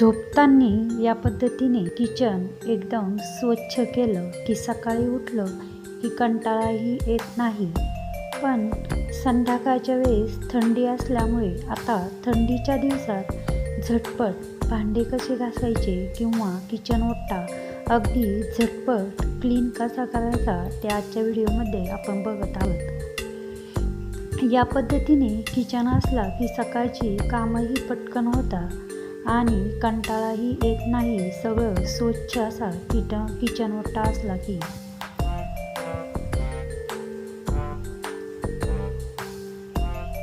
झोपताना या पद्धतीने किचन एकदम स्वच्छ केलं की सकाळी उठलं की कंटाळाही येत नाही. पण संध्याकाळच्या वेळेस थंडी असल्यामुळे आता थंडीच्या दिवसात झटपट भांडे कसे घासायचे किंवा किचन ओट्टा अगदी झटपट क्लीन कसा करायचा ते आजच्या व्हिडिओमध्ये आपण बघत आहोत. या पद्धतीने किचन असला की सकाळची कामंही पटकन होतात आणि कंटाळाही येत नाही. सगळं स्वच्छ असा किट किचनवर ओटा की.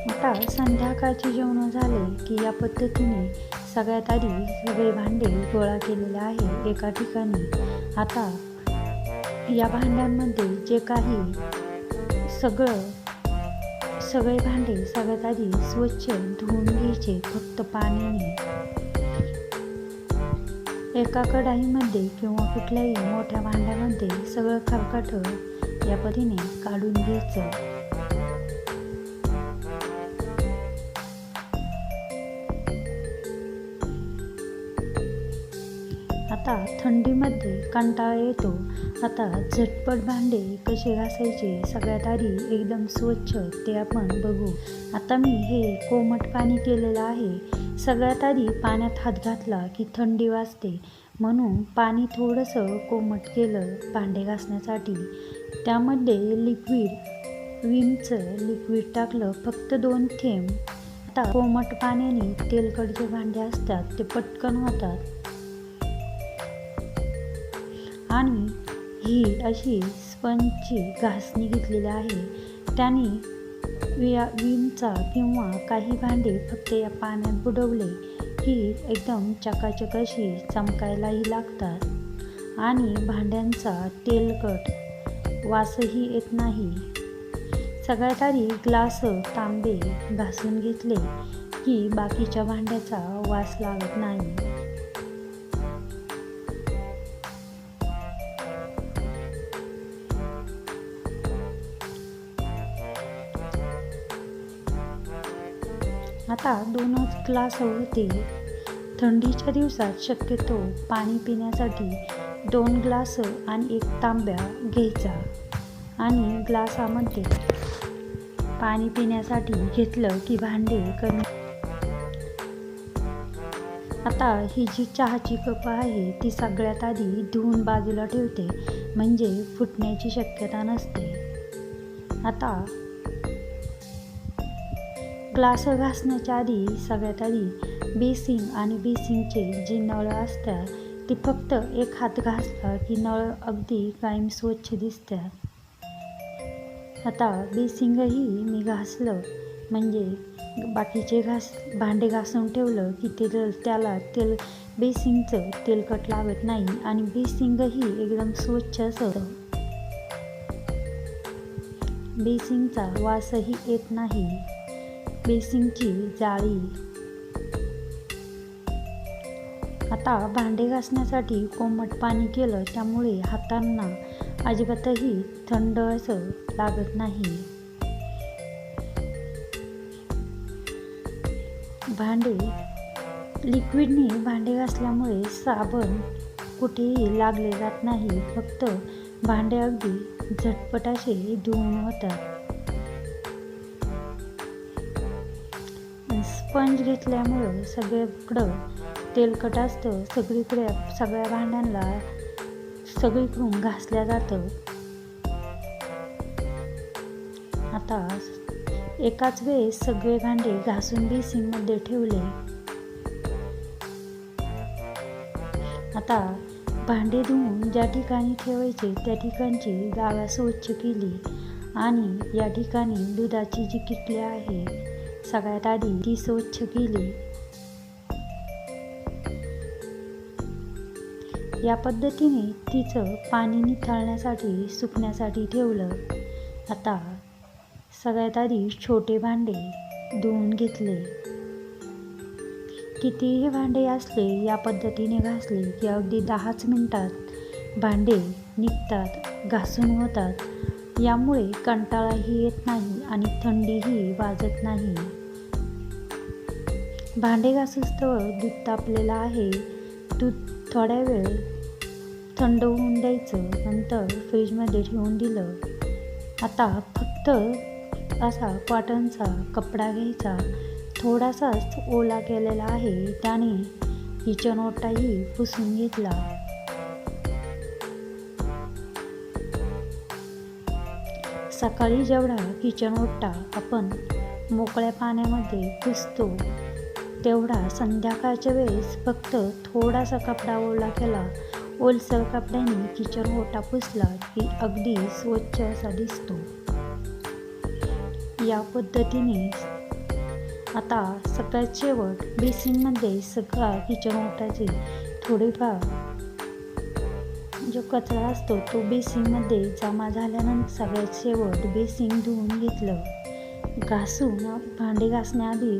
आता संध्याकाळचे जेवण झाले की या पद्धतीने सगळ्यात आधी सगळे भांडे गोळा केलेले आहे एका ठिकाणी. आता या भांड्यांमध्ये जे काही सगळं सगळे भांडे सगळ्यात आधी स्वच्छ धुवून घ्यायचे फक्त पाण्याने. एका कढाईमध्ये किंवा कुठल्याही मोठ्या भांड्यामध्ये सगळं खरकट या पद्धतीने काढून घ्यायचं. आता थंडीमध्ये कंटाळा येतो. आता झटपट भांडे कसे घासायचे सगळ्यात आधी एकदम स्वच्छ ते आपण बघू. आता मी हे कोमट पाणी केलेलं आहे. सगळ्यात आधी पाण्यात हात घातला की थंडी वाजते. म्हणून पाणी थोडंसं कोमट केलं भांडे घासण्यासाठी. त्यामध्ये लिक्विड विमचं लिक्विड टाकलं फक्त दोन थेंब. आता कोमट पाण्याने तेलकट जे भांडे असतात ते पटकन होतात. आणि ही अशी स्पंजची घासणी घेतलेली आहे. त्याने विया विमचा किंवा काही भांडे फक्त या पाण्यात बुडवले की एकदम चकाचक अशी चमकायलाही लागतात. आणि भांड्यांचा तेलकट वासही येत नाही. सगळ्यात आधी ग्लास तांबे घासून घेतले की बाकीच्या भांड्याचा वास लागत नाही. आता दोनच ग्लास होते थंडीच्या दिवसात शक्यतो पाणी पिण्यासाठी दोन ग्लास आणि एक तांब्या घ्यायचा आणि ग्लासामध्ये पाणी पिण्यासाठी घेतलं की भांडे कमी आता ही जी चहाची कप आहे ती सगळ्यात आधी धुवून बाजूला ठेवते म्हणजे फुटण्याची शक्यता नसते. आता क्लास घासण्याच्या आधी सगळ्यात आधी बेसिंग आणि बेसिंगचे जी नळं असतात ती फक्त एक हात घासला की नळ अगदी कायम स्वच्छ दिसतात. आता बेसिंगही मी घासलं म्हणजे बाकीचे घास भांडे घासून ठेवलं की ते त्याला तेल बेसिंगचं तेलकट लागत नाही आणि बेसिंगही एकदम स्वच्छ असं बेसिंगचा वासही येत नाही. बेसिंगची जाळी. आता भांडे घासण्यासाठी कोमट पाणी केलं त्यामुळे हातांना अजिबातही थंड असं लागत नाही. भांडे लिक्विडने भांडे घासल्यामुळे साबण कुठेही लागले जात नाही फक्त भांडे अगदी झटपटाशी धुवून होतात. स्पंज घेतल्यामुळं सगळीकडं तेलकट असतं. सगळीकडे सगळ्या भांड्यांना सगळीकडून घासल्या जातं. आता एकाच वेळेस सगळे भांडे घासून बेसिनमध्ये ठेवले. आता भांडे धुवून ज्या ठिकाणी ठेवायचे त्या ठिकाणची जागा स्वच्छ केली. आणि या ठिकाणी दुधाची जी किटली आहे सगळ्यात आधी ती स्वच्छ केली. या पद्धतीने तिचं पाणी निथळण्यासाठी सुकण्यासाठी ठेवलं. आता सगळ्यात आधी छोटे भांडे धुवून घेतले. कितीही भांडे असले या पद्धतीने घासले की अगदी दहाच मिनटात भांडे निघतात घासून होतात. यामुळे कंटाळाही येत नाही आणि थंडीही वाजत नाही. भांडे घासूस्तवर दूध तापलेलं आहे. दूध थोड्या वेळ थंड होऊन द्यायचं नंतर फ्रीजमध्ये ठेवून दिलं. आता फक्त असा कॉटनचा कपडा घ्यायचा. थोडासाच ओला केलेला आहे त्याने किचन ओटाही पुसून घेतला. सकाळी जेवढा किचन ओटा आपण मोकळ्या पाण्यामध्ये पुसतो तेवढा संध्याकाळच्या वेळेस फक्त थोडासा कपडा ओला केला. ओलसर कपड्याने किचन ओटा पुसला की अगदी स्वच्छ असा दिसतो. या पद्धतीने आता सगळ्यात शेवट बेसिनमध्ये सगळा किचन ओटाचे थोडेफार जो कचरा असतो तो बेसिनमध्ये जमा झाल्यानंतर सगळ्यात शेवट बेसिन धुवून घेतलं. घासून भांडे घासण्याआधी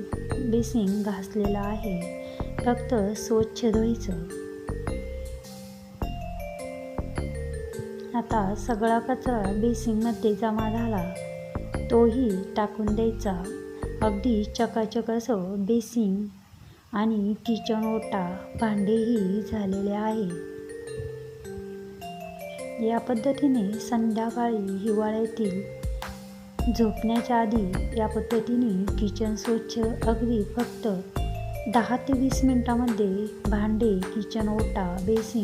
बेसिंग घासलेलं आहे. फक्त स्वच्छ धुवायचं. आता सगळा कचरा बेसिनमध्ये जमा झाला. तोही टाकून द्यायचा. अगदी चकाचक असं बेसिन आणि किचन ओटा भांडेही झालेले आहे. या पद्धतीने संध्याकाळी हिवाळ्यातील झोपण्याच्या आधी या पद्धतीने किचन स्वच्छ अगदी फक्त दहा ते वीस मिनटामध्ये भांडे किचन ओटा बेसिन